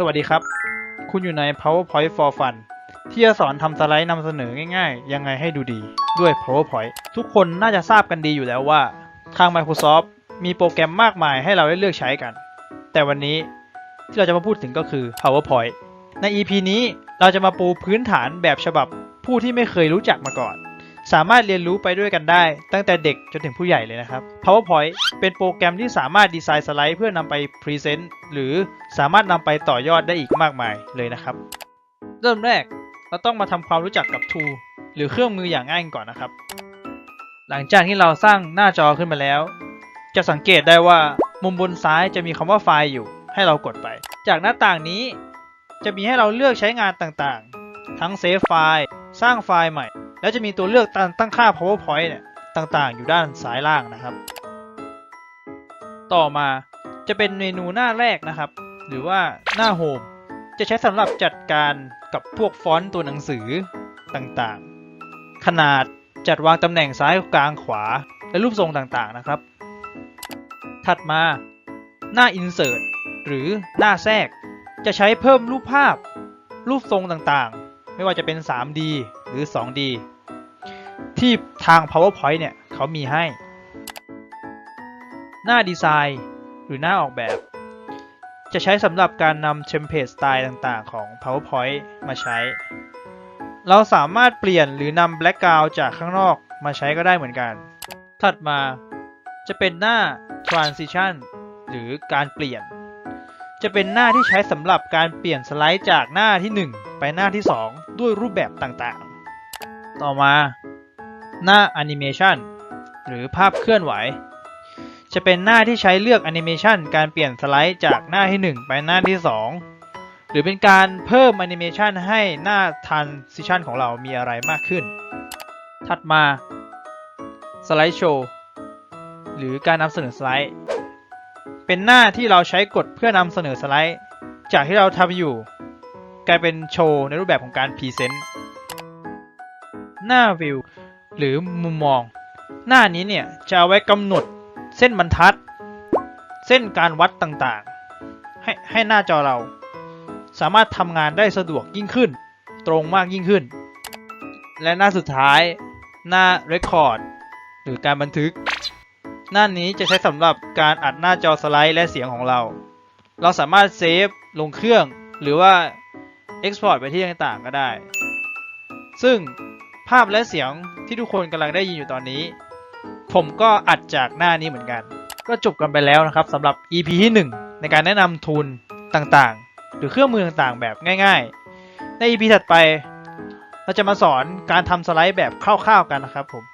สวัสดีครับ คุณอยู่ใน PowerPoint for Fun ที่จะสอนทำสไลด์นำเสนอง่ายๆ ยังไงให้ดูดีด้วย PowerPoint ทุกคนน่าจะทราบกันดีอยู่แล้วว่า ทาง Microsoft มีโปรแกรมมากมายให้เราได้เลือกใช้กัน แต่วันนี้ที่เราจะมาพูดถึงก็คือ PowerPoint ใน EP นี้เราจะมาปูพื้นฐานแบบฉบับผู้ที่ไม่เคยรู้จักมาก่อน สามารถเรียนรู้ไปด้วยกันได้ ตั้งแต่เด็กจนถึงผู้ใหญ่เลยนะครับ PowerPoint เป็นโปรแกรมที่สามารถดีไซน์สไลด์เพื่อนำไปพรีเซนต์หรือสามารถนำไปต่อยอดได้อีกมากมายเลยนะครับ เริ่มแรกเราต้องมาทำความรู้จักกับ Tool หรือเครื่องมืออย่างง่ายก่อนนะครับ หลังจากที่เราสร้างหน้าจอขึ้นมาแล้ว จะสังเกตได้ว่ามุมบนซ้ายจะมีคำว่าไฟล์อยู่ ให้เรากดไป จากหน้าต่างนี้ จะมีให้เราเลือกใช้งานต่างๆ ทั้งเซฟไฟล์ สร้างไฟล์ใหม่ แล้วจะมีตัวเลือกตั้งตั้งค่า PowerPoint เนี่ยต่างๆ อยู่ด้านซ้ายล่างนะครับ ต่อมาจะเป็นเมนูหน้าแรกนะครับ หรือว่าหน้าโฮมจะใช้สำหรับจัดการกับพวกฟอนต์ตัวหนังสือต่างๆ ขนาดจัดวางตำแหน่งซ้ายกลางขวา และรูปทรงต่างๆนะครับ ถัดมาหน้า Insert หรือหน้าแทรก จะใช้เพิ่มรูปภาพ รูปทรงต่างๆ ไม่ว่าจะเป็น 3D หรือ 2D ที่ทาง PowerPoint เนี่ยเขามีให้ หน้าดีไซน์หรือหน้าออกแบบ จะใช้สำหรับการนำเทมเพลตสไตล์ต่างๆ ของ PowerPoint มาใช้ เราสามารถเปลี่ยนหรือนำแบล็กกราวจากข้างนอกมาใช้ก็ได้เหมือนกัน ถัดมาจะเป็นหน้า Transition หรือการเปลี่ยน จะเป็นหน้าที่ใช้สำหรับการเปลี่ยนสไลด์จากหน้าที่ 1 ไปหน้าที่ 2 ด้วยรูปแบบต่างๆ ต่อมาหน้า Animation หรือภาพเคลื่อนไหว จะเป็นหน้าที่ใช้เลือกแอนิเมชันการเปลี่ยนสไลด์จากหน้าที่ 1 ไปหน้าที่ 2 หรือเป็นการเพิ่มแอนิเมชันให้หน้า Transition ของเรามีอะไรมากขึ้น ถัดมาสไลด์โชว์หรือการนำเสนอสไลด์ เป็นหน้าที่เราใช้กดเพื่อนำเสนอสไลด์ จากที่เราทำอยู่ กลายเป็นโชว์ในรูปแบบของการพรีเซนต์ หน้าวิว หรือมุมมอง หน้านี้เนี่ยจะเอาไว้กำหนดเส้นบรรทัด เส้นการวัดต่างๆ ให้ให้หน้าจอเรา สามารถทำงานได้สะดวกยิ่งขึ้น ตรงมากยิ่งขึ้น และหน้าสุดท้ายหน้า Record หรือการบันทึก หน้านี้จะใช้สำหรับการอัดหน้าจอสไลด์และเสียงของเรา เราสามารถเซฟลงเครื่องหรือว่า Export ไปที่ต่างๆก็ได้ ซึ่ง ภาพและเสียงที่ทุกคนกำลังได้ยินอยู่ตอนนี้ ผมก็อัดจากหน้านี้เหมือนกัน ก็จบกันไปแล้วนะครับสำหรับ EP ที่ 1 ในการแนะนำทุนต่างๆ หรือเครื่องมือต่างๆ แบบง่ายๆ ใน EP ถัดไป เราจะมาสอนการทำสไลด์แบบคร่าวๆกันนะครับผม